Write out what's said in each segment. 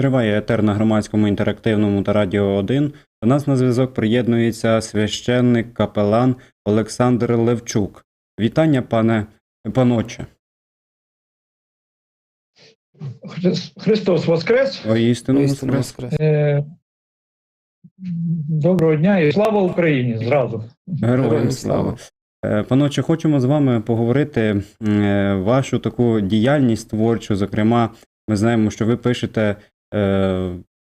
Триває етер на громадському інтерактивному та радіо 1. До нас на зв'язок приєднується священник капелан Олександр Левчук. Вітання, пане паноче. Христос Воскрес. Воістину Воістину воскрес. воскрес. Е, Доброго дня і слава Україні зразу. Героям Героям слава. Е, Паноче, хочемо з вами поговорити е, вашу таку діяльність творчу. Зокрема, ми знаємо, що ви пишете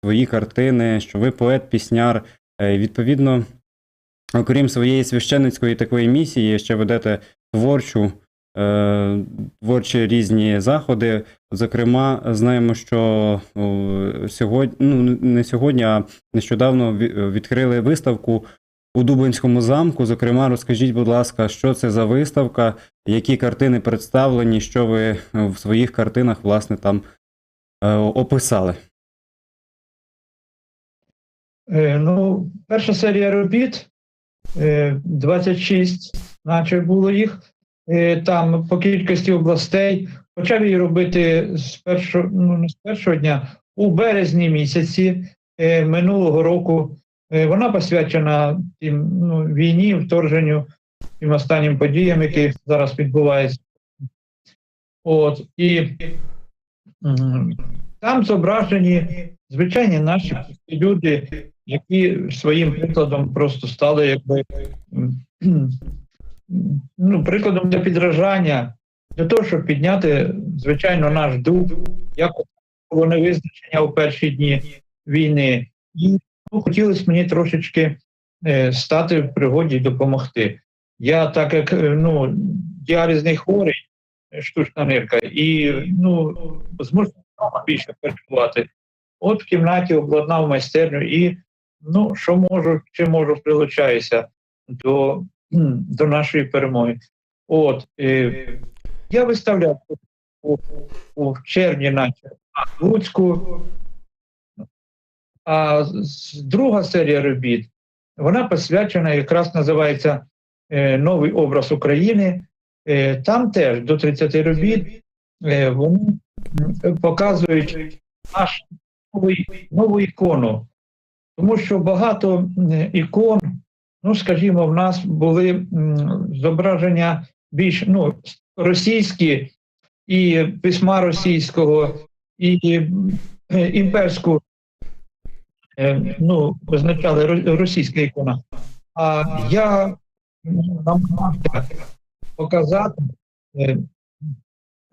свої картини, що ви поет-пісняр. Е, Відповідно, окрім своєї священницької такої місії, ще ведете творчу, е, творчі різні заходи. Зокрема, знаємо, що сьогодні, ну не сьогодні, а нещодавно відкрили виставку у Дубинському замку. Зокрема, розкажіть, будь ласка, що це за виставка, які картини представлені, що ви е, в своїх картинах власне там е, описали. Е, Ну, перша серія робіт, е, 26, наче було їх. Е, Там по кількості областей. Почав її робити з першого, ну, не з першого дня, у березні місяці е, минулого року. Е, Вона посвячена тим, ну, війні, вторженню, тим останнім подіям, які зараз відбуваються. От, і там зображені звичайні наші люди, які своїм прикладом просто стали якби ну, прикладом для підражання, для того, щоб підняти, звичайно, наш дух, як було невизначення у перші дні війни. І ну, хотілося мені трошечки е, стати в пригоді і допомогти. Я, так як е, ну, діалізний хворий, е, штучна нирка, і ну, вдома більше перебувати. От в кімнаті обладнав майстерню і ну, що можу, чи можу, прилучаюся до, до нашої перемоги. От, е, я виставляв у, у червні, наче на Луцьку. А друга серія робіт, вона посвячена, якраз називається е, Новий образ України. Е, там теж до 30 робіт е, вони показують наш новий, нову ікону. Тому що багато ікон, ну скажімо, в нас були зображення більш ну, російські і письма російського, і імперську, е, ну, визначали ро- російська ікона. А я намагався показати, е,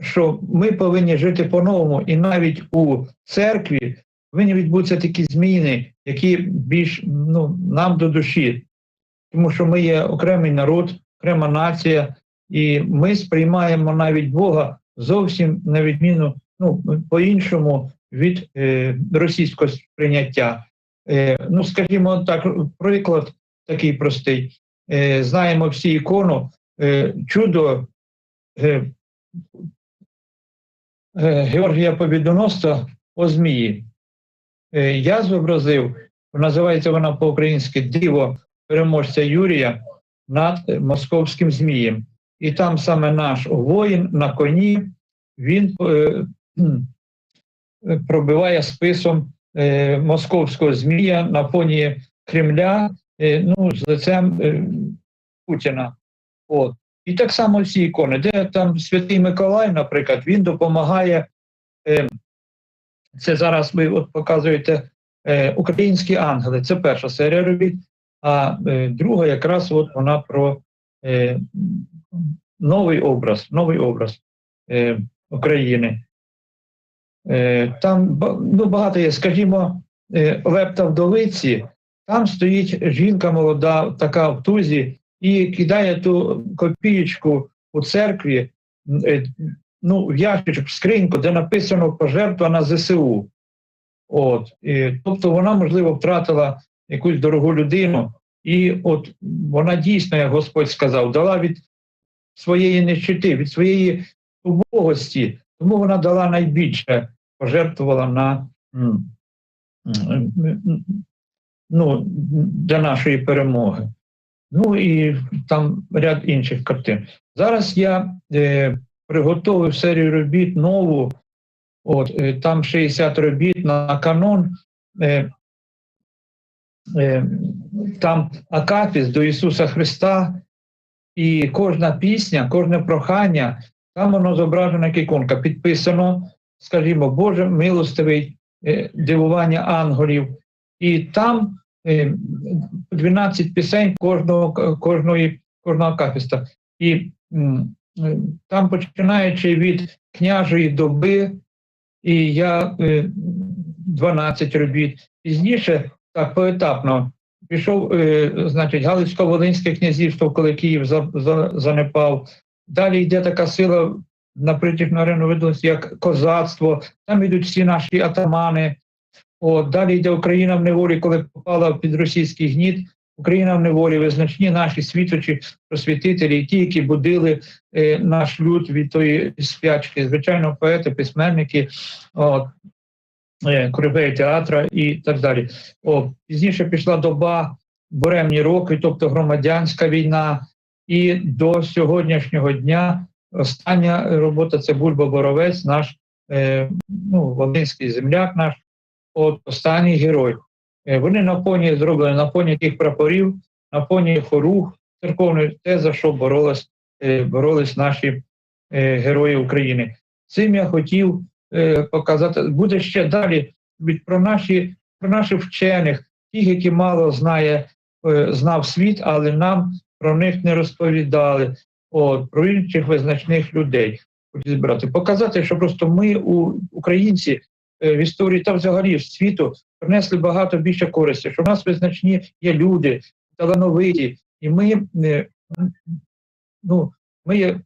що ми повинні жити по-новому, і навіть у церкві повинні відбутися такі зміни, які більш ну, нам до душі, тому що ми є окремий народ, окрема нація, і ми сприймаємо навіть Бога зовсім на відміну, ну, по-іншому від е, російського сприйняття. Е, ну, скажімо так, приклад такий простий. Е, знаємо всі ікону, е, чудо е, е, Георгія Побідоносця о Змії. Е, я зобразив, називається вона по-українськи Диво переможця Юрія над московським Змієм. І там саме наш воїн на коні, він е, пробиває списом е, московського Змія на фоні Кремля ну, з лицем Путіна. От. І так само всі ікони, де там Святий Миколай, наприклад, він допомагає. Це зараз ви от показуєте е, українські ангели. Це перша серія робіт. А е, друга якраз от вона про е, новий образ, новий образ е, України. Е, там ну, багато є, скажімо, е, Лепта вдовиці, там стоїть жінка молода, така в тузі, і кидає ту копієчку у церкві, е, ну, в ящичок, в скриньку, де написано пожертва на ЗСУ. От, і, тобто вона, можливо, втратила якусь дорогу людину, і от вона дійсно, як Господь сказав, дала від своєї нищити, від своєї убогості, тому вона дала найбільше, пожертвувала на ну, для нашої перемоги. Ну і там ряд інших картин. Зараз я е, приготовив серію робіт нову От, е, там 60 робіт на канон. Е, е, там Акафіс до Ісуса Христа, і кожна пісня, кожне прохання, там воно зображено як іконка, підписано, скажімо, Боже милостивий е, дивування ангелів. І там е, 12 пісень кожного, кожної, кожного акафіста. І е, там, починаючи від княжої доби, і я е, 12 робіт. Пізніше, так поетапно, пішов, е, значить, Галицько-Волинське князівство, коли Київ за, за, занепав. Далі йде така сила на притяг арену видалось, як козацтво, там йдуть всі наші атамани. От, далі йде Україна в неволі, коли попала під російський гніт. Україна в неволі, визначні наші світочі, просвітителі, ті, які будили е, наш люд від тої спячки, звичайно, поети, письменники, от, е, корифеї театра і так далі. О, пізніше пішла доба, буремні роки, тобто громадянська війна, і до сьогоднішнього дня остання робота це Бульба Боровець, наш е, ну, волинський земляк, наш от, останній герой. Е, Вони на фоні зроблені на фоні тих прапорів, на фоні хоруг церковної, те, за що боролись, е, боролись наші е, герої України. Цим я хотів показати. Буде ще далі про наші про наших вчених, тих, які мало знає, знав світ, але нам про них не розповідали. От, про інших визначних людей хотів збирати. Показати, що просто ми, українці, в історії та взагалі в світу принесли багато більше користі, що в нас визначні є люди, талановиті, і ми, е, ну, ми є,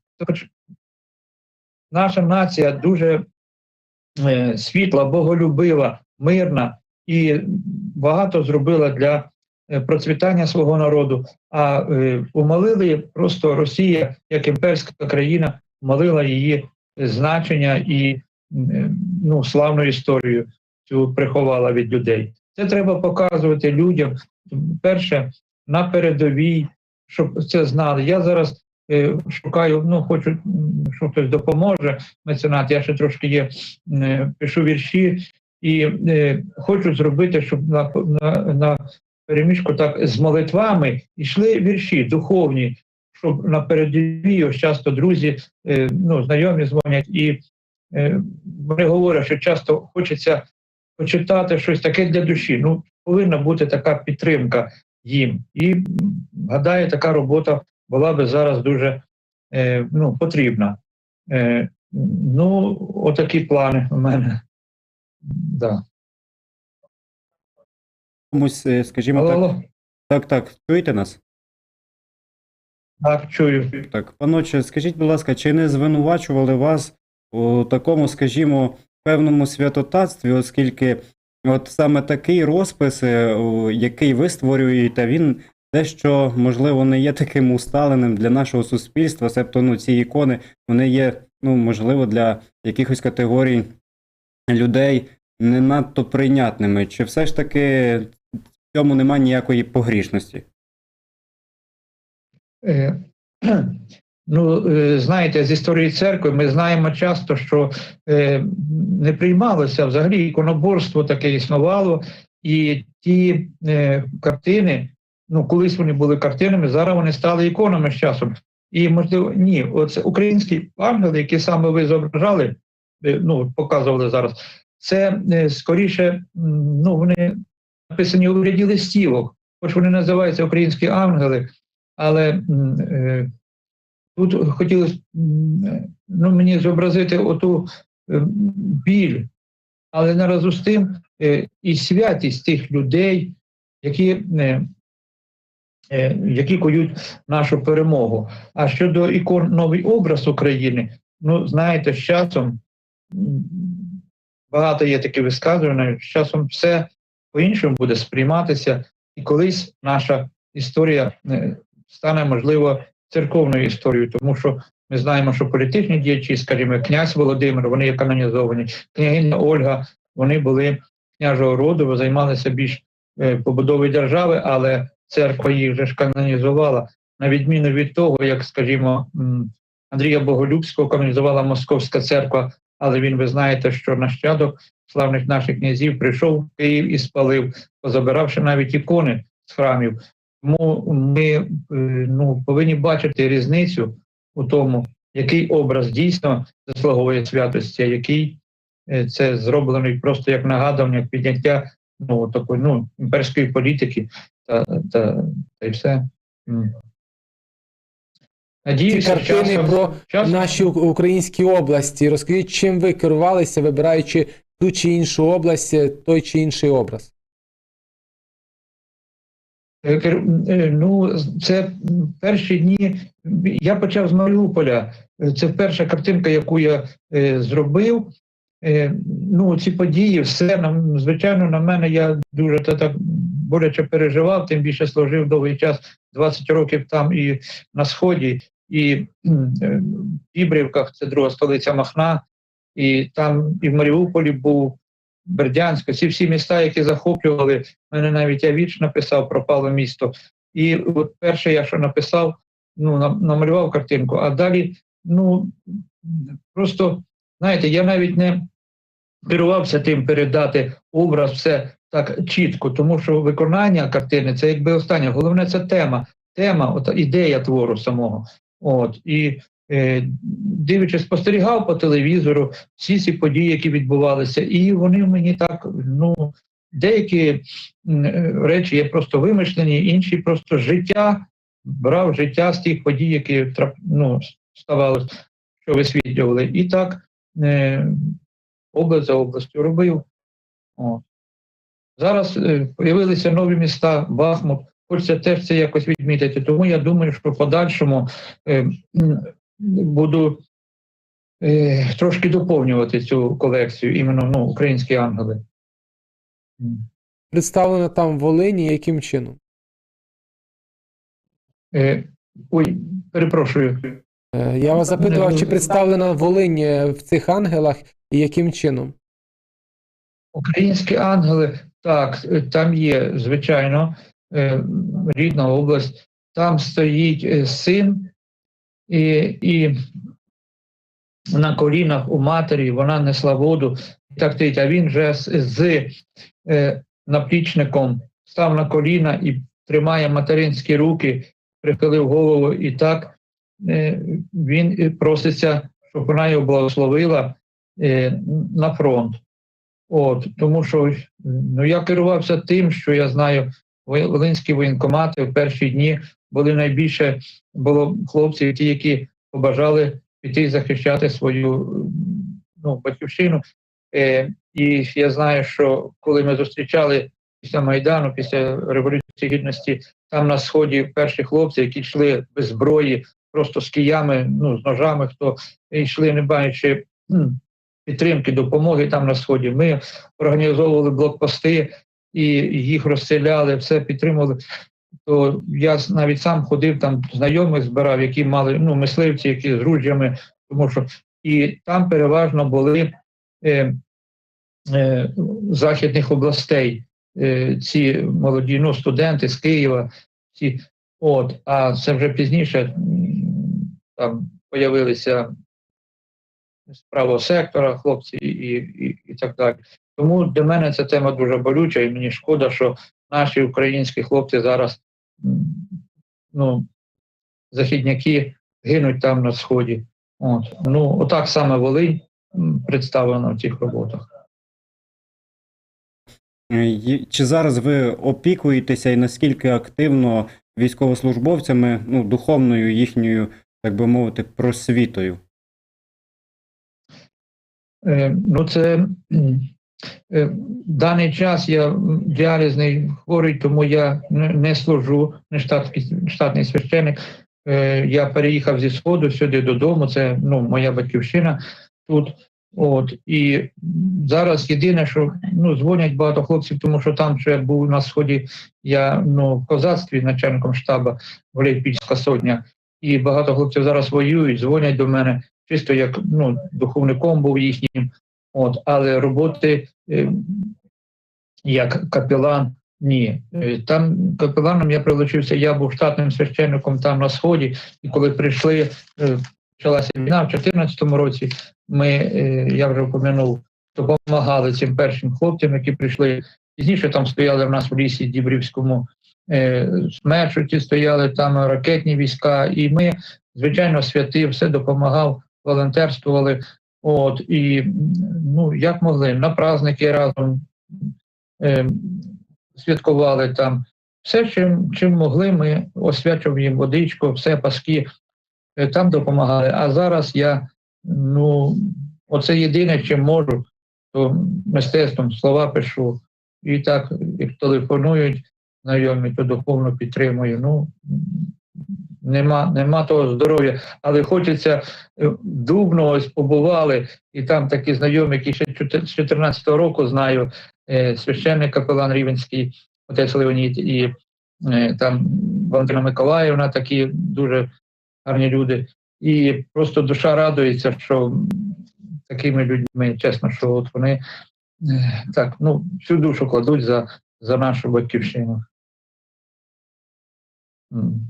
наша нація дуже е, світла, боголюбива, мирна і багато зробила для е, процвітання свого народу. А е, умалили просто Росія, як імперська країна, умалила її значення і е, ну, славну історію цю приховала від людей. Це треба показувати людям. Перше, на передовій, щоб це знали. Я зараз е, шукаю, ну хочу, м, щоб хтось допоможе. Меценат, я ще трошки є, е, пишу вірші і е, хочу зробити, щоб на, на, на переміжку так з молитвами йшли вірші духовні, щоб на передовій ось часто друзі, е, ну, знайомі дзвонять, і вони говорять, що часто хочеться почитати щось таке для душі. Ну, повинна бути така підтримка їм. І гадаю, така робота була би зараз дуже е, ну, потрібна. Е, ну, отакі плани у мене. Да. Комусь, е, скажімо Алло, так, алло. так, так, чуєте нас? Так, чую. Так, паноче, скажіть, будь ласка, чи не звинувачували вас у такому, скажімо, певному святотатстві, оскільки от саме такий розпис, е, який ви створюєте, він дещо, можливо, не є таким усталеним для нашого суспільства, себто ну, ці ікони, вони є, ну, можливо, для якихось категорій людей не надто прийнятними. Чи все ж таки в цьому немає ніякої погрішності? Ну, е, знаєте, з історії церкви ми знаємо часто, що е, не приймалося взагалі іконоборство таке існувало, і ті е, картини, ну колись вони були картинами, зараз вони стали іконами з часом. І можливо, ні, оце українські ангели, які саме ви зображали, ну показували зараз, це скоріше, ну вони написані у вигляді листівок, хоч вони називаються українські ангели, але тут хотілося е, ну, мені зобразити оту е, біль, але наразу з тим е, і святість тих людей, які, які коють нашу перемогу. А щодо ікон новий образ України, ну знаєте, з часом багато є такі висказування, з часом все по-іншому буде сприйматися, і колись наша історія стане, можливо, церковною історією, тому що ми знаємо, що політичні діячі, скажімо, князь Володимир, вони є канонізовані, княгиня Ольга, вони були княжого роду, займалися більш е, побудовою держави, але церква їх вже ж канонізувала, на відміну від того, як, скажімо, Андрія Боголюбського канонізувала Московська церква, але він, ви знаєте, що нащадок славних наших князів прийшов в Київ і спалив, позабиравши навіть ікони з храмів. Тому ми е, ну, повинні бачити різницю у тому, який образ дійсно заслуговує святості, а який е, це зроблений просто як нагадування, як підняття ну, такої ну, імперської політики та, та, та й все. Ці Надіюся, картини часом, про часом наші українські області. Розкажіть, чим ви керувалися, вибираючи ту чи іншу область, е, той чи інший образ? Е, е, Ну, це перші дні. Я почав з Маріуполя. Е, Це перша картинка, яку я зробив. Ну, ці події, все нам, звичайно, на мене я дуже та, так боляче переживав, тим більше служив довгий час, 20 років там і на Сході, і в Ібрівках, це друга столиця Махна, і там і в Маріуполі був, Бердянськ, ці всі міста, які захоплювали. Мене навіть я віч написав пропало місто. І от перше, я що написав, ну, нам- намалював картинку, а далі, ну просто, знаєте, я навіть не керувався тим передати образ, все так чітко, тому що виконання картини це якби останнє. Головне це тема, тема, от ідея твору самого. От і дивлячись, спостерігав по телевізору всі ці події, які відбувалися, і вони мені так, ну деякі е, речі є просто вимишлені, інші просто життя, брав життя з тих подій, які ну, ставалося, що висвітлювали. І так е, область за областю робив. От. Зараз е, з'явилися нові міста, Бахмут. Хочеться теж це якось відмітити. Тому я думаю, що в подальшому е, буду е, трошки доповнювати цю колекцію, іменно ну, українські ангели. М. Представлено там Волині, яким чином? Е, ой, перепрошую. Е, Я вас запитував, чи представлена Волинь в цих ангелах і яким чином? Українські ангели, так, е, там є, звичайно, е, рідна область. Там стоїть син, і, і на колінах у матері вона несла воду. і Так стоїть, а він вже з, з е, наплічником став на коліна і тримає материнські руки, прихилив голову, і так е, він проситься, щоб вона його благословила е, на фронт. От, тому що ну, я керувався тим, що я знаю, волинські воєнкомати в перші дні були найбільше було хлопців, ті, які побажали піти захищати свою ну, батьківщину. Е, і я знаю, що коли ми зустрічали після Майдану, після Революції Гідності, там на сході перші хлопці, які йшли без зброї, просто з киями, ну, з ножами, хто йшли, не маючи підтримки, допомоги там на сході. Ми організовували блокпости і їх розселяли, все підтримували. То я навіть сам ходив там, знайомих збирав, які мали ну, мисливці, які з ружжями, тому що і там переважно були е, е, західних областей. Е, ці молоді ну, студенти з Києва, ці, от, а це вже пізніше там появилися з правого сектора, хлопці і, і, і так далі. Тому для мене ця тема дуже болюча, і мені шкода, що наші українські хлопці зараз ну, західняки гинуть там на сході. От. Ну, отак саме Волинь представлена в цих роботах. Чи зараз ви опікуєтеся і наскільки активно військовослужбовцями, ну, духовною їхньою, так би мовити, просвітою? Е, Ну, це даний час я діалізний хворий, тому я не, не служу, не штатний, штатний священик. Е, Я переїхав зі сходу сюди додому. Це ну, моя батьківщина тут. От і зараз єдине, що ну дзвонять багато хлопців, тому що там ще був на сході. Я ну в козацтві начальником штабу Голейпільська сотня, і багато хлопців зараз воюють, дзвонять до мене чисто як ну, духовником був їхнім, от, але роботи е, як капелан ні. Е, Там капеланом я прилучився, я був штатним священником там на сході, і коли прийшли е, почалася війна в 2014 році. Ми, я вже упомянув, допомагали цим першим хлопцям, які прийшли. Пізніше там стояли в нас в лісі Дібрівському смерчуті, стояли там ракетні війська, і ми, звичайно, святив, все допомагав, волонтерствували. От і ну як могли на праздники разом е, святкували там. Все, чим, чим могли, ми освячували їм водичку, все паски е, там допомагали. А зараз я, ну, оце єдине, чим можу, то мистецтвом слова пишу. І так, як телефонують знайомі, то духовно підтримую. Ну, нема, нема того здоров'я, але хочеться е, дубно ось побували, і там такі знайомі, які ще з 14-го року знаю, е, священник капелан Рівенський, отець Леонід, і е, там Валентина Миколаївна, такі дуже гарні люди. І просто душа радується, що такими людьми, чесно, що от вони так, ну, всю душу кладуть за, за нашу батьківщину. М.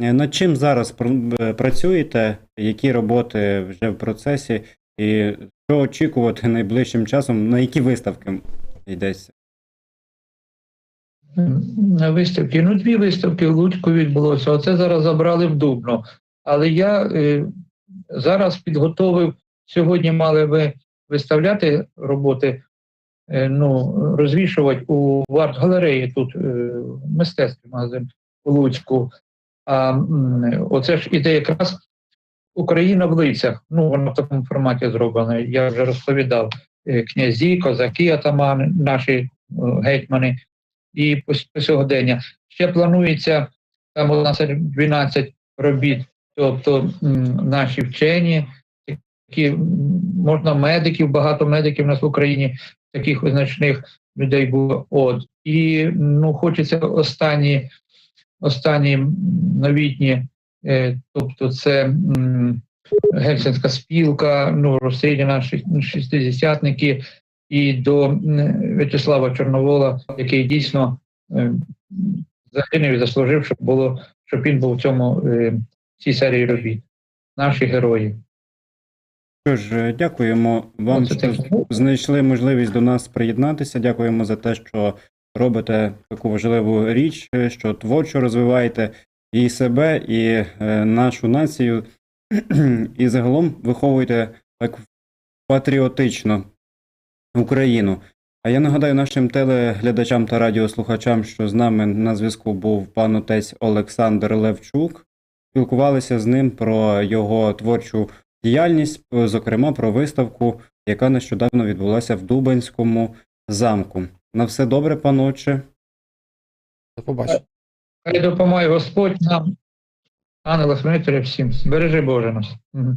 Е, над чим зараз е, працюєте, які роботи вже в процесі, і що очікувати найближчим часом, на які виставки йдеться? На виставки. Ну, дві виставки в Луцьку відбулося. Оце зараз забрали в Дубно. Але я е, зараз підготовив, сьогодні мали ви виставляти роботи, е, ну, розвішувати у арт-галереї тут е, мистецький магазин у Луцьку. А оце ж іде якраз Україна в лицях. Ну, вона в такому форматі зроблена. Я вже розповідав. Е, Князі, козаки, атамани, наші е, гетьмани і по, сьогодення. Ще планується там у нас 12 робіт, тобто наші вчені, які можна медиків, багато медиків у нас в Україні, таких визначних людей було. От і ну хочеться останні, останні новітні, е, тобто це. м, Гельсінська спілка, ну, розстріляні наші шістдесятники, і до В'ячеслава Чорновола, який дійсно е, загинув і заслужив, щоб було, щоб він був в цьому е, цій серії робіт. Наші герої. Що ж, дякуємо вам, що знайшли можливість до нас приєднатися. Дякуємо за те, що робите таку важливу річ, що творчо розвиваєте і себе, і е, нашу націю, і загалом виховуєте так патріотично Україну. А я нагадаю нашим телеглядачам та радіослухачам, що з нами на зв'язку був пан отець Олександр Левчук. Спілкувалися з ним про його творчу діяльність, зокрема про виставку, яка нещодавно відбулася в Дубенському замку. На все добре, паноче. До побачення. Хай допомагає Господь нам, ангела хранителя всім. Бережи Боже нас. Мгм.